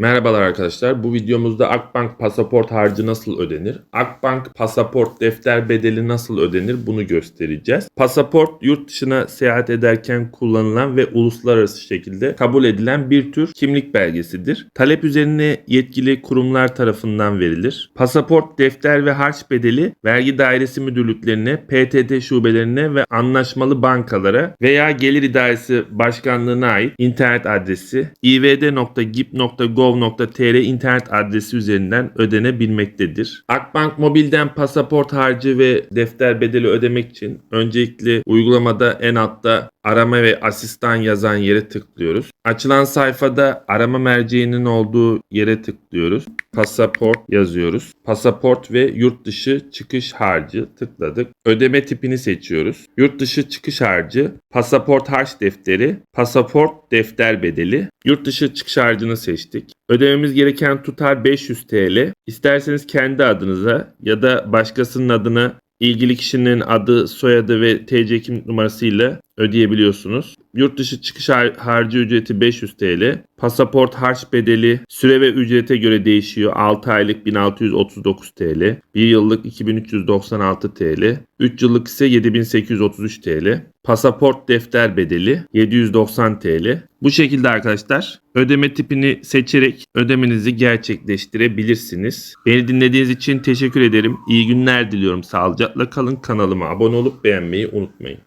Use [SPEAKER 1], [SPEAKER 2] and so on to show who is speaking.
[SPEAKER 1] Merhabalar arkadaşlar. Bu videomuzda Akbank pasaport harcı nasıl ödenir? Akbank pasaport defter bedeli nasıl ödenir? Bunu göstereceğiz. Pasaport yurt dışına seyahat ederken kullanılan ve uluslararası şekilde kabul edilen bir tür kimlik belgesidir. Talep üzerine yetkili kurumlar tarafından verilir. Pasaport defter ve harç bedeli vergi dairesi müdürlüklerine, PTT şubelerine ve anlaşmalı bankalara veya Gelir İdaresi Başkanlığına ait internet adresi ivd.gip.gov.tr internet adresi üzerinden ödenebilmektedir. Akbank Mobil'den pasaport harcı ve defter bedeli ödemek için öncelikle uygulamada en altta arama ve asistan yazan yere tıklıyoruz. Açılan sayfada arama merceğinin olduğu yere tıklıyoruz. Pasaport yazıyoruz. Pasaport ve yurt dışı çıkış harcı tıkladık. Ödeme tipini seçiyoruz. Yurt dışı çıkış harcı, pasaport harç defteri, pasaport defter bedeli. Yurt dışı çıkış harcını seçtik. Ödememiz gereken tutar 500 TL. İsterseniz kendi adınıza ya da başkasının adına ilgili kişinin adı, soyadı ve TC kimlik numarasıyla ödeyebiliyorsunuz. Yurt dışı çıkış har- harcı ücreti 500 TL. Pasaport harç bedeli süre ve ücrete göre değişiyor. 6 aylık 1639 TL, 1 yıllık 2396 TL, 3 yıllık ise 7833 TL. Pasaport defter bedeli 790 TL. Bu şekilde arkadaşlar ödeme tipini seçerek ödemenizi gerçekleştirebilirsiniz. Beni dinlediğiniz için teşekkür ederim. İyi günler diliyorum. Sağlıcakla kalın. Kanalıma abone olup beğenmeyi unutmayın.